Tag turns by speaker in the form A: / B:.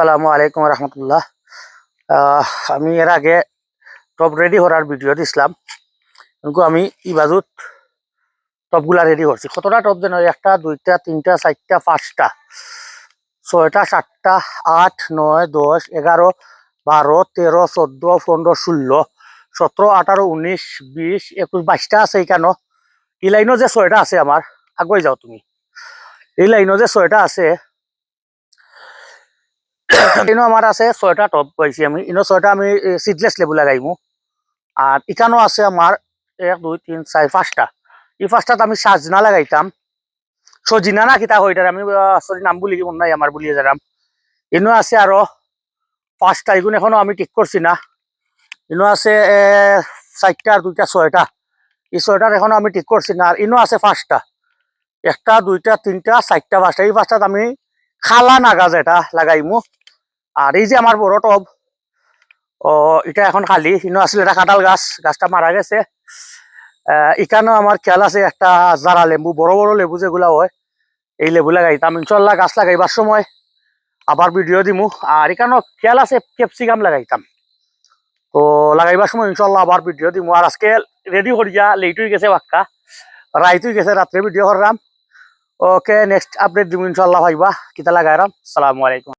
A: আসসালামু আলাইকুম রহমতুল্লাহ। আমি এর আগে টপ রেডি করার ভিডিও দিছিলাম। কিন্তু আমি ই বাজুত টপগুলা রেডি করছি। কতটা টপ যেন একটা, দুইটা, তিনটা, চারটা, পাঁচটা, ছয়টা, সাতটা, আট, নয়, দশ, এগারো, বারো, তেরো, চোদ্দ, পনেরো, ষোলো, সতেরো, আঠারো, উনিশ, বিশ, একুশ, বাইশটা আছে এখানো এই লাইনও যে ছয়টা আছে আমার আগুয়ে যাও তুমি। এই লাইনও যে ছয়টা আছে ইনো আমার আছে ছয়টা টপ পাইছি আমি। ইনো ছয়টা আমি সিডলেস লেবু লাগাইমু আর ইখানো আছে আমার এক, দুই, তিন চার পাঁচটা। এই পাঁচটাত আমি সাজনা লাগাইতাম সজিনা না কিতা হইতার আমি সরি নাম বলি মনে নাই আমার বলিয়ে যারাম ইনো আছে আরও পাঁচটা এগুলো এখনও আমি ঠিক করছি না। ইনো আছে চারটা আর দুইটা, ছয়টা। এই ছয়টার এখনও আমি ঠিক করছি না। আর ইনো আছে পাঁচটা। একটা, দুইটা, তিনটা চারটা পাঁচটা। এই পাঁচটাত আমি খালা নাগা যেটা লাগাইমু আর এই যে আমার বড় টব, ও, এটা এখন খালি, ইনো আসলে এটা কাঁঠাল গাছ, গাছটা মারা গেছে। এখানেও আমার খেয়াল আছে একটা জারা লেবু, বড় বড় লেবু যেগুলা হয়, এই লেবু লাগাইতাম। ইনশাল্লাহ গাছ লাগাইবার সময় আবার ভিডিও দিমু। আর এখানেও খেয়াল আছে ক্যাপসিকাম লাগাইতাম। তো লাগাইবার সময় ইনশাল্লাহ আবার ভিডিও দিমু। আর আজকে রেডি করিয়া লেট হয়ে গেছে বাক্কা রাইত হয়ে গেছে, রাত্রে ভিডিও করলাম। ওকে নেক্সট আপডেট দিব ইনশাল্লাহ ভাইবা। কিতা লাগাইরাম? সালামু আলাইকুম।